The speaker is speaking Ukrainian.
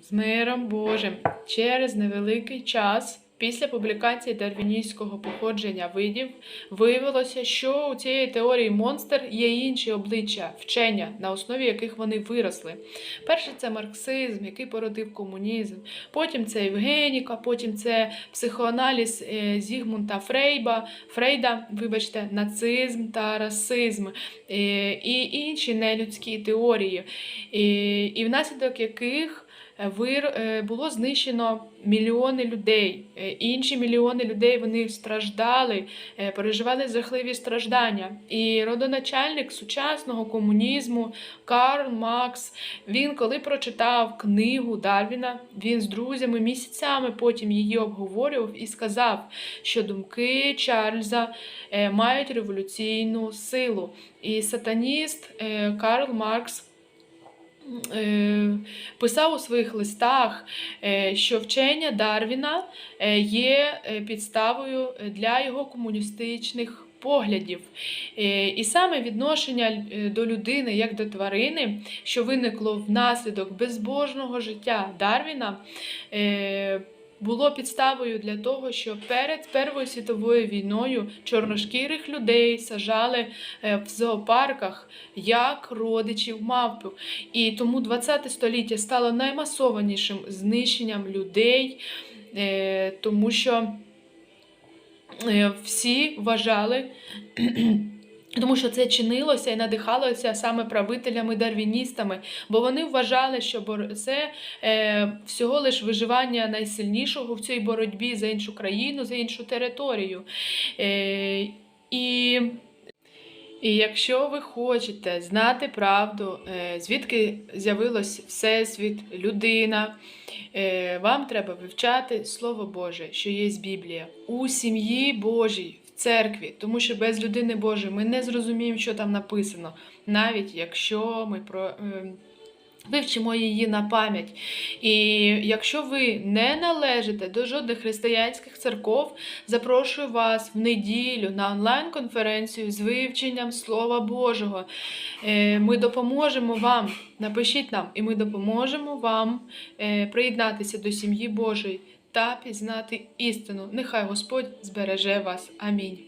З миром Божим через невеликий час після публікації дарвінійського походження видів виявилося, що у цієї теорії монстр є інші обличчя вчення, на основі яких вони виросли. Перше це марксизм, який породив комунізм. Потім це Євгеніка, потім це психоаналіз е, Зігмунда Фрейба, Фрейда, вибачте, нацизм та расизм е, і інші нелюдські теорії, і, і внаслідок яких е, вир, е, було знищено мільйони людей. Е, Інші мільйони людей вони страждали, е, переживали жахливі страждання. І родоначальник сучасного комунізму Карл Макс, він коли прочитав книгу Дарвіна, він з друзями місяцями потім її обговорював і сказав, що думки Чарльза мають революційну силу. І сатаніст Карл Маркс писав у своїх листах, е, що вчення Дарвіна е, є е, підставою для його комуністичних поглядів. Е, І саме відношення е, до людини як до тварини, що виникло внаслідок безбожного життя Дарвіна. Було підставою для того, що перед Першою світовою війною чорношкірих людей сажали е, в зоопарках як родичів мавпів. І тому 20 століття стало наймасованішим знищенням людей, е, тому що е, всі вважали. Тому що це чинилося і надихалося саме правителями-дарвіністами, бо вони вважали, що це е, всього лиш виживання найсильнішого в цій боротьбі за іншу країну, за іншу територію. Е, і, і якщо ви хочете знати правду, е, звідки з'явилось Всесвіт, людина, е, вам треба вивчати Слово Боже, що є Біблія, у сім'ї Божій. Церкві, тому що без людини Божої ми не зрозуміємо, що там написано, навіть якщо ми про е, вивчимо її на пам'ять. І якщо ви не належите до жодних християнських церков, запрошую вас в неділю на онлайн-конференцію з вивченням Слова Божого. Е, Ми допоможемо вам, напишіть нам, і ми допоможемо вам е, приєднатися до сім'ї Божої та пізнати істину. Нехай Господь збереже вас. Амінь.